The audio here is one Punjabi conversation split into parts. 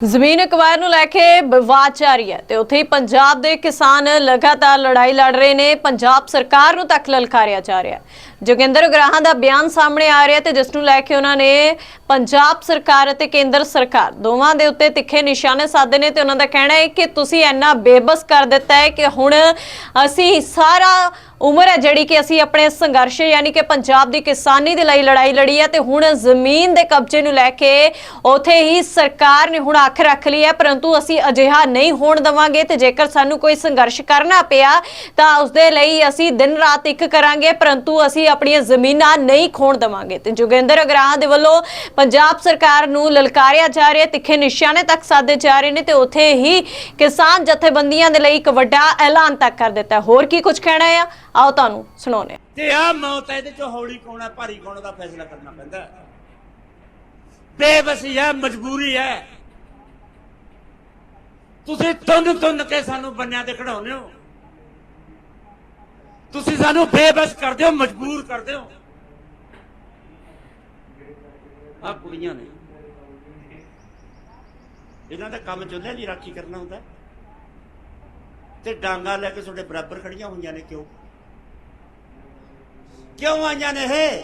ਜ਼ਮੀਨ ਅਕਵਾਇਰ ਨੂੰ ਲੈ ਕੇ ਵਿਵਾਦ ਜਾਰੀ ਹੈ ਤੇ ਉੱਥੇ ਹੀ ਪੰਜਾਬ ਦੇ ਕਿਸਾਨ ਲਗਾਤਾਰ ਲੜਾਈ ਲੜ ਰਹੇ ਨੇ। ਪੰਜਾਬ ਸਰਕਾਰ ਨੂੰ ਤੱਕ ਲਲਕਾਰਿਆ ਜਾ ਰਿਹਾ ਹੈ। ਜੋਗਿੰਦਰ ਉਗਰਾਹਾਂ ਦਾ ਬਿਆਨ ਸਾਹਮਣੇ ਆ ਰਿਹਾ ਤੇ ਜਿਸ ਨੂੰ ਲੈ ਕੇ ਉਹਨਾਂ ਨੇ ਪੰਜਾਬ ਸਰਕਾਰ ਅਤੇ ਕੇਂਦਰ ਸਰਕਾਰ ਦੋਵਾਂ ਦੇ ਉੱਤੇ ਤਿੱਖੇ ਨਿਸ਼ਾਨੇ ਸਾਧੇ ਨੇ ਤੇ ਉਹਨਾਂ ਦਾ ਕਹਿਣਾ ਹੈ ਕਿ ਤੁਸੀਂ ਇੰਨਾ ਬੇਬਸ ਕਰ ਦਿੱਤਾ ਹੈ ਕਿ ਹੁਣ ਅਸੀਂ ਸਾਰਾ ਉਮਰ ਹੈ ਜਿਹੜੀ ਕਿ ਅਸੀਂ ਆਪਣੇ ਸੰਘਰਸ਼ ਯਾਨੀ ਕਿ ਪੰਜਾਬ ਦੀ ਕਿਸਾਨੀ ਦੇ ਲਈ ਲੜਾਈ ਲੜੀ ਹੈ ਤੇ ਹੁਣ ਜ਼ਮੀਨ ਦੇ ਕਬਜ਼ੇ ਨੂੰ ਲੈ ਕੇ ਉਥੇ ਹੀ ਸਰਕਾਰ ਨੇ ਹੁਣ ਅੱਖ ਰੱਖ ਲਈ ਹੈ, ਪਰੰਤੂ ਅਸੀਂ ਅਜਿਹਾ ਨਹੀਂ ਹੋਣ ਦਵਾਂਗੇ ਤੇ ਜੇਕਰ ਸਾਨੂੰ ਕੋਈ ਸੰਘਰਸ਼ ਕਰਨਾ ਪਿਆ ਤਾਂ ਉਸ ਦੇ ਲਈ ਅਸੀਂ ਦਿਨ ਰਾਤ ਇੱਕ ਕਰਾਂਗੇ, ਪਰੰਤੂ ਅਸੀਂ ਆਪਣੀਆਂ ਜ਼ਮੀਨਾਂ ਨਹੀਂ ਖੋਣ ਦਵਾਂਗੇ। ਤੇ ਜੋਗਿੰਦਰ ਅਗਰਾਹ ਦੇ ਵੱਲੋਂ ਪੰਜਾਬ ਸਰਕਾਰ ਨੂੰ ਲਲਕਾਰਿਆ ਜਾ ਰਿਹਾ ਤਿੱਖੇ ਨਿਸ਼ਾਨੇ ਤੱਕ ਸਾਧੇ ਜਾ ਰਹੇ ਨੇ ਤੇ ਉਥੇ ਹੀ ਕਿਸਾਨ ਜਥੇਬੰਦੀਆਂ ਦੇ ਲਈ ਇੱਕ ਵੱਡਾ ਐਲਾਨ ਤੱਕ ਕਰ ਦਿੱਤਾ ਹੋਰ ਕੀ ਕੁਝ ਕਹਿਣਾ ਹੈ ਆਓ ਤੁਹਾਨੂੰ ਸੁਣਾਉਂਦੇ ਤੇ ਆ ਮੌਤ ਇਹਦੇ ਚੋਂ ਹੌਲੀ ਕੋਣਾ ਭਾਰੀ ਕੋਣਾ ਦਾ ਫੈਸਲਾ ਕਰਨਾ ਪੈਂਦਾ। ਬੇਬਸੀ ਹੈ, ਮਜਬੂਰੀ ਹੈ। ਤੁਸੀਂ ਤੁੰਨ ਤੁੰਨ ਕੇ ਸਾਨੂੰ ਬੰਨਿਆਂ ਤੇ ਖੜਾਉਂਦੇ ਹੋ। ਤੁਸੀਂ ਸਾਨੂੰ ਬੇਬਸ ਕਰਦੇ ਹੋ, ਮਜਬੂਰ ਕਰਦੇ ਹੋ। ਆ ਕੁੜੀਆਂ ਨੇ। ਇਹਨਾਂ ਦਾ ਕੰਮ ਚੁੱਲ੍ਹੇ ਦੀ ਰਾਖੀ ਕਰਨਾ ਹੁੰਦਾ ਤੇ ਡਾਂਗਾ ਲੈ ਕੇ ਤੁਹਾਡੇ ਬਰਾਬਰ ਖੜੀਆਂ ਹੋਈਆਂ ਨੇ ਕਿਉਂ? ਕਿਉਂ ਆਈਆਂ ਨੇ ਇਹ?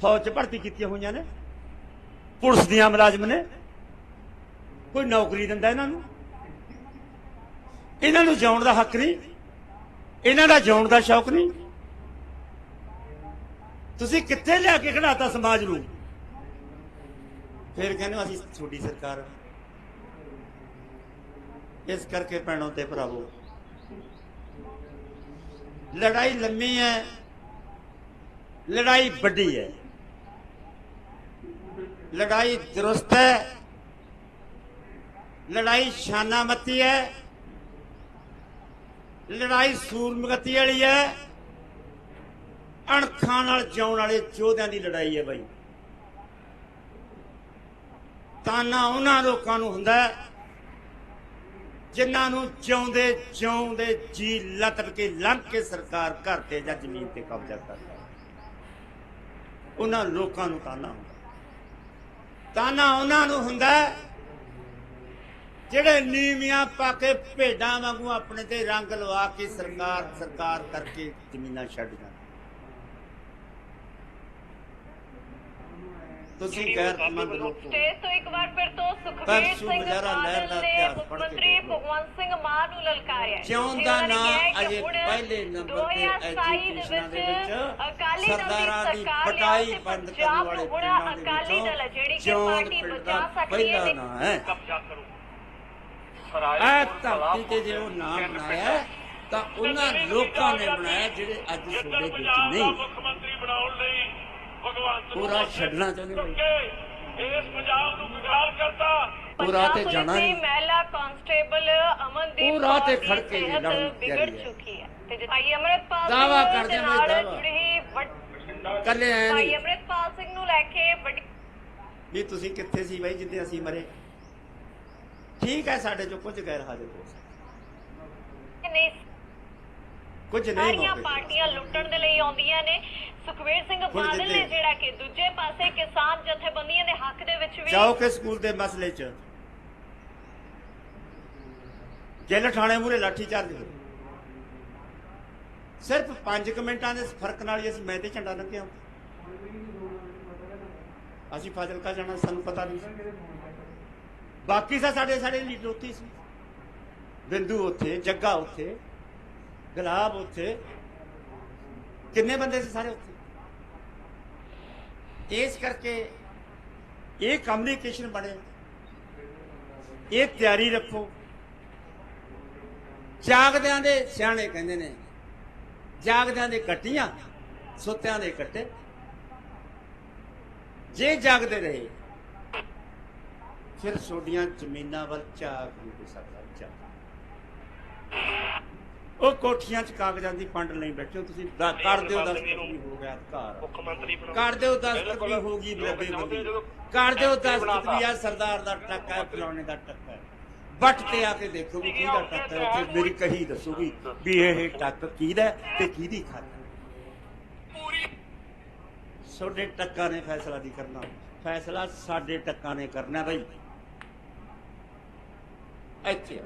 ਫੌਜ ਚ ਭਰਤੀ ਕੀਤੀਆਂ ਹੋਈਆਂ ਨੇ। ਪੁਲਿਸ ਦੀਆਂ ਮੁਲਾਜ਼ਮ ਨੇ। ਕੋਈ ਨੌਕਰੀ ਦਿੰਦਾ ਇਹਨਾਂ ਨੂੰ। ਇਹਨਾਂ ਨੂੰ ਜਿਉਣ ਦਾ ਹੱਕ ਨਹੀਂ। ਇਹਨਾਂ ਦਾ ਜਿਉਣ ਦਾ ਸ਼ੌਕ ਨਹੀਂ। ਤੁਸੀਂ ਕਿੱਥੇ ਲਿਆ ਕੇ ਖੜਾਤਾ ਸਮਾਜ ਨੂੰ? ਫਿਰ ਕਹਿੰਦੇ ਹੋ ਅਸੀਂ ਛੋਟੀ ਸਰਕਾਰ ਇਸ ਕਰਕੇ ਭੈਣੋ ਤੇ ਭਰਾਵੋ। ਲੜਾਈ ਲੰਮੀ ਹੈ, ਲੜਾਈ ਵੱਡੀ ਹੈ। ਲੜਾਈ ਦਰੁਸਤ ਹੈ, ਲੜਾਈ ਸ਼ਾਨਾਮਤੀ ਹੈ। ਲੜਾਈ ਸੂਰਮਗਤੀ ਵਾਲੀ ਹੈ। ਅਣਖਾਂ ਨਾਲ ਜਿਉਣ ਵਾਲੇ ਯੋਧਿਆਂ ਦੀ ਲੜਾਈ ਹੈ ਬਾਈ। ਤਾਨਾ ਉਹਨਾਂ ਲੋਕਾਂ ਨੂੰ ਹੁੰਦਾ ਹੈ ਜਿਨ੍ਹਾਂ ਨੂੰ ਜਿਉਂਦੇ ਜਿਉਂਦੇ ਜੀ ਲਤੜ ਕੇ ਲੰਘ ਕੇ ਸਰਕਾਰ ਘਰ ਤੇ ਜਾਂ ਜ਼ਮੀਨ ਤੇ ਕਬਜ਼ਾ ਕਰਦਾ ਉਹਨਾਂ ਲੋਕਾਂ ਨੂੰ ਤਾਨਾ ਹੁੰਦਾ ਤਾਨਾ ਉਹਨਾਂ ਨੂੰ ਹੁੰਦਾ ਜਿਹੜੇ ਨੀਵੀਆਂ ਪਾ ਕੇ ਭੇਡਾਂ ਵਾਂਗੂ ਆਪਣੇ ਤੇ ਰੰਗ ਲਵਾ ਕੇ ਸਰਕਾਰ ਸਰਕਾਰ ਕਰਕੇ ਜ਼ਮੀਨਾਂ ਛੱਡ ਜਾਂਦੇ ਤੁਸੀਂ ਗੈਰਤਮੰਦ ਲੋਕ ਸਟੇਜ ਤੋਂ ਇੱਕ ਵਾਰ ਫਿਰ ਤੋਂ ਸੁਖਬੀਰ ਸਿੰਘ ਬਾਦਲ ਨੇ ਮੁੱਖ ਮੰਤਰੀ। ਭਗਵੰਤ ਸਿੰਘ ਮਾਨ ਨੂੰ ਲਲਕਾਰਿਆ ਹੈ। ਜਿਉਂ ਦਾ ਜਿਨ੍ਹਾਂ ਨੇ ਨਾਂ ਕਿਹਾ ਹੈ ਕਿ ਅਜੇ ਪਹਿਲੇ ਨੰਬਰ ਤੇ 2027 ਐਜੂਕੇਸ਼ਨ ਦੇ ਵਿੱਚ ਅਕਾਲੀ ਦਲ ਦੀ ਸਰਕਾਰ ਕਰਨ ਪੰਜਾਬ ਵਾਲੇ ਨੂੰ ਅਕਾਲੀ ਦਲ ਜਿਹੜੀ ਕਿ ਪਾਰਟੀ ਬਚਾ ਸਕਦੀ ਹੈ ਪਹਿਲਾ ਨਾਂ ਹੈ ਇਹ ਧਰਤੀ ਤੇ ਜੇ ਉਹ ਨਾਮ ਬਣਾਇਆ ਹੈ, ਤਾਂ ਉਹਨਾਂ ਲੋਕਾਂ ਨੇ ਬਣਾਇਆ ਜਿਹੜੇ ਅੱਜ ਤੁਹਾਡੇ ਵਿੱਚ ਨਹੀਂ ਮੁੱਖ ਮੰਤਰੀ ਬਣਾਉਣ ਲਈ ਭਗਵੰਤ ਪੂਰਾ ਛੱਡਣਾ ਚਾਹੁੰਦੇ ਬਈ ਇਸ ਪੰਜਾਬ ਨੂੰ ਵਿਗਾੜ ਕਰਤਾ। ਪੂਰਾ ਤੇ ਜਾਣਾ ਨਹੀਂ। ਮਹਿਲਾ ਕਾਂਸਟੇਬਲ ਅਮਨਦੀਪ ਪੂਰਾ ਤੇ ਖੜ ਕੇ ਜੀ ਲੜਨ ਵਿਗੜ। ਚੁੱਕੀ ਹੈ। ਤੇ ਭਾਈ ਅਮਰਤਪਾਲ ਦਾਅਵਾ ਸਿੰਘ ਕਰਦੇ ਦੇ ਹਾਂ ਬਈ, ਨਾਲ ਦਾਅਵਾ। ਜੁੜੀ ਵੱਡ- ਕੱਲੇ ਆਏ ਭਾਈ ਨਹੀਂ ਅਮਰਤਪਾਲ ਸਿੰਘ ਨੂੰ ਲੈ ਕੇ ਵੱਡੀ ਵੀ ਤੁਸੀਂ ਕਿੱਥੇ ਸੀ ਬਾਈ ਜਿੱਦੇ ਅਸੀਂ ਮਰੇ? ਠੀਕ ਹੈ ਸਾਡੇ ਚੋਂ ਕੁਝ ਗੈਰ ਹਾਜ਼ਰ ਹੋ ਸਕਦੇ। ਨਹੀਂ? ਕੁਝ ਨਹੀਂ ਸਾਰੀਆਂ। ਪਾਰਟੀਆਂ ਲੁੱਟਣ ਦੇ ਲਈ ਆਉਂਦੀਆਂ ਨੇ। ਸੁਖਵੀਰ ਸਿੰਘ ਬਾਦਲ ਨੇ ਜਿਹੜਾ ਕਿ ਦੂਜੇ ਪਾਸੇ ਕਿਸਾਨ ਜਥੇਬੰਦੀਆਂ ਦੇ ਹੱਕ ਦੇ ਵਿੱਚ ਵੀ ਜਾਓ ਕਿ ਸਕੂਲ ਦੇ ਮਸਲੇ 'ਚ। ਜੇਲ੍ਹ ਥਾਣੇ ਮੂਰੇ ਲਾਠੀ ਚਾਰਜ ਸਿਰਫ 5 ਮਿੰਟਾਂ ਦੇ ਫ਼ਰਕ ਨਾਲ ਹੀ ਅਸੀਂ ਮੈਂ ਤੇ ਝੰਡਾ ਲੰਘਿਆ ਅਸੀਂ ਫਾਜ਼ਿਲਕਾ ਜਾਣਾ ਸਾਨੂੰ ਪਤਾ ਨਹੀਂ। ਬਾਕੀ ਸਾ ਸਾਡੇ ਸਾਡੇ ਲੀਡਰ ਉੱਥੇ ਸੀ। ਬਿੰਦੂ ਉੱਥੇ, ਜੱਗਾ ਉੱਥੇ, ਗੁਲਾਬ ਉੱਥੇ। ਕਿੰਨੇ ਬੰਦੇ ਸੀ ਸਾਰੇ ਉੱਥੇ? ਇਸ ਕਰਕੇ ਇਹ ਕਮਿਊਨੀਕੇਸ਼ਨ ਬਣੇ। ਇਹ ਤਿਆਰੀ ਰੱਖੋ। ਜਾਗਦਿਆਂ ਦੇ ਸਿਆਣੇ ਕਹਿੰਦੇ ਨੇ, ਜਾਗਦਿਆਂ ਦੇ ਕੱਟੀਆਂ ਸੁੱਤਿਆਂ ਦੇ ਕੱਟੇ ਜੇ ਜਾਗਦੇ ਰਹੇ ਫਿਰ ਛੋਡੀਆਂ ਜ਼ਮੀਨਾਂ ਵੱਲ ਝਾਕ ਨਹੀਂ ਸਕਦਾ ਝਾਕ ਉਹ ਕੋਠੀਆਂ 'ਚ ਕਾਗਜ਼ਾਂ ਦੀ ਪੰਡ ਲਈ ਬੈਠੇ ਹੋ ਤੁਸੀਂ ਕਰ ਦਿਓ ਦਸ ਵੀ ਹੋ ਗਿਆ ਅਧਿਕਾਰ ਮੁੱਖ ਮੰਤਰੀ ਬਣਾਉਣ ਕਰ ਦਿਓ ਦਸਤਖਤ ਵੀ ਹੋਗੀ ਬਲੱਬੇ ਬੰਦੀ। ਕਰ ਦਿਓ ਦਸਤਖਤ ਵੀ ਆ ਸਰਦਾਰ ਦਾ ਟੱਕਾ ਹੈ ਫਲਾਣੇ ਦਾ ਟੱਕਾ ਹੈ। ਵੱਟ ਤੇ ਆ ਕੇ ਦੇਖੋ ਵੀ ਕਿਹਦਾ ਟੱਕ ਹੈ ਉੱਥੇ ਮੇਰੀ ਕਹੀ ਦੱਸੋਗੀ ਵੀ ਇਹ ਟੱਕ ਕਿਹਦਾ ਹੈ ਤੇ ਕਿਹਦੀ ਖਾਤਾ ਤੁਹਾਡੇ ਟੱਕਾਂ ਨੇ ਫੈਸਲਾ ਨਹੀਂ ਕਰਨਾ। ਫੈਸਲਾ ਸਾਡੇ ਟੱਕਾਂ ਨੇ ਕਰਨਾ ਬਈ। ਇੱਥੇ ਆ।